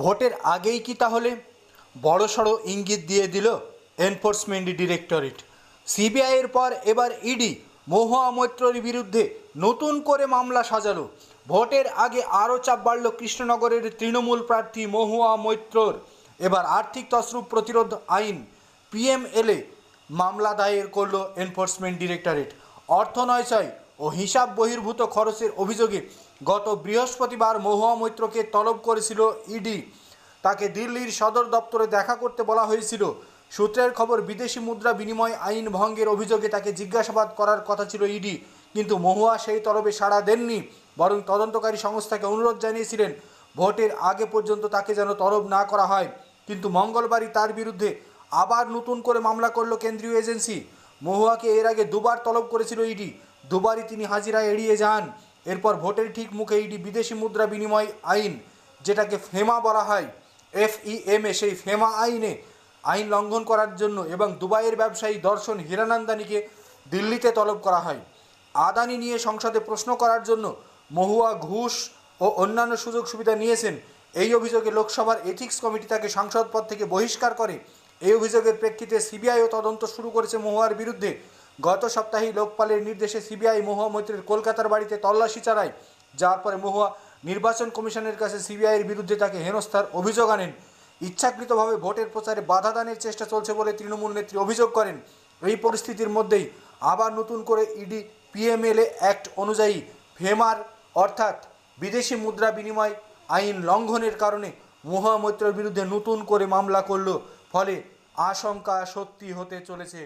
ভোটের আগেই কি তাহলে? বড়সড় ইঙ্গিত দিয়ে দিল এনফোর্সমেন্ট ডিরেক্টরেট। সিবিআইয়ের পর এবার ইডি, মহুয়া মৈত্রর বিরুদ্ধে নতুন করে মামলা সাজালো। ভোটের আগে আরও চাপ বাড়ল কৃষ্ণনগরের তৃণমূল প্রার্থী মহুয়া মৈত্রর। এবার আর্থিক তসরূপ প্রতিরোধ আইন, পিএমএলএ মামলা দায়ের করল এনফোর্সমেন্ট ডিরেক্টরেট। অর্থনয়চয় ও হিসাব বহির্ভূত খরচের অভিযোগে গত বৃহস্পতিবার মহুয়া মৈত্রকে তলব করেছিল ইডি। তাকে দিল্লির সদর দপ্তরে দেখা করতে বলা হয়েছিল। সূত্রের খবর, বিদেশি মুদ্রা বিনিময় আইন ভঙ্গের অভিযোগে তাকে জিজ্ঞাসাবাদ করার কথা ছিল ইডি, কিন্তু মহুয়া সেই তলবে সাড়া দেননি, বরং তদন্তকারী সংস্থাকে অনুরোধ জানিয়েছিলেন, ভোটের আগে পর্যন্ত তাকে যেন তলব না করা হয়। কিন্তু মঙ্গলবারই তার বিরুদ্ধে আবার নতুন করে মামলা করল কেন্দ্রীয় এজেন্সি। মহুয়াকে এর আগে দুবার তলব করেছিল ইডি দুবারই তিনি হাজিরা এড়িয়ে যান। এরপর ভোটের ঠিক মুখে ইডি বিদেশি মুদ্রা বিনিময় আইন, যেটাকে ফেমা বলা হয়। এফইএমএ সেই ফেমা আইনে আইন লঙ্ঘন করার জন্য এবং দুবাইয়ের ব্যবসায়ী দর্শন হীরানন্দানীকে দিল্লিতে তলব করা হয়। আদানি নিয়ে সংসদে প্রশ্ন করার জন্য মহুয়া ঘুষ ও অন্যান্য সুযোগ সুবিধা নিয়েছেন। এই অভিযোগে লোকসভার এথিক্স কমিটি তাকে সাংসদ পদ থেকে বহিষ্কার করে। এই অভিযোগের প্রেক্ষিতে সিবিআইও তদন্ত শুরু করেছে মহুয়ার বিরুদ্ধে। গত সপ্তাহেই লোকপালের নির্দেশে সিবিআই মহুয়া মৈত্রের কলকাতার বাড়িতে তল্লাশি চালায়, যার পরে মহুয়া নির্বাচন কমিশনের কাছে সিবিআইয়ের বিরুদ্ধে তাকে হেনস্থার অভিযোগ আনেন। ইচ্ছাকৃতভাবে ভোটের প্রচারে বাধা দানের চেষ্টা চলছে বলে তৃণমূল নেত্রী অভিযোগ করেন। এই পরিস্থিতির মধ্যেই আবার নতুন করে ইডি পিএমএলএ অ্যাক্ট অনুযায়ী ফেমার অর্থাৎ বিদেশি মুদ্রা বিনিময় আইন লঙ্ঘনের কারণে মহুয়া মৈত্রের বিরুদ্ধে নতুন করে মামলা করল। ফলে আশঙ্কা সত্যি হতে চলেছে।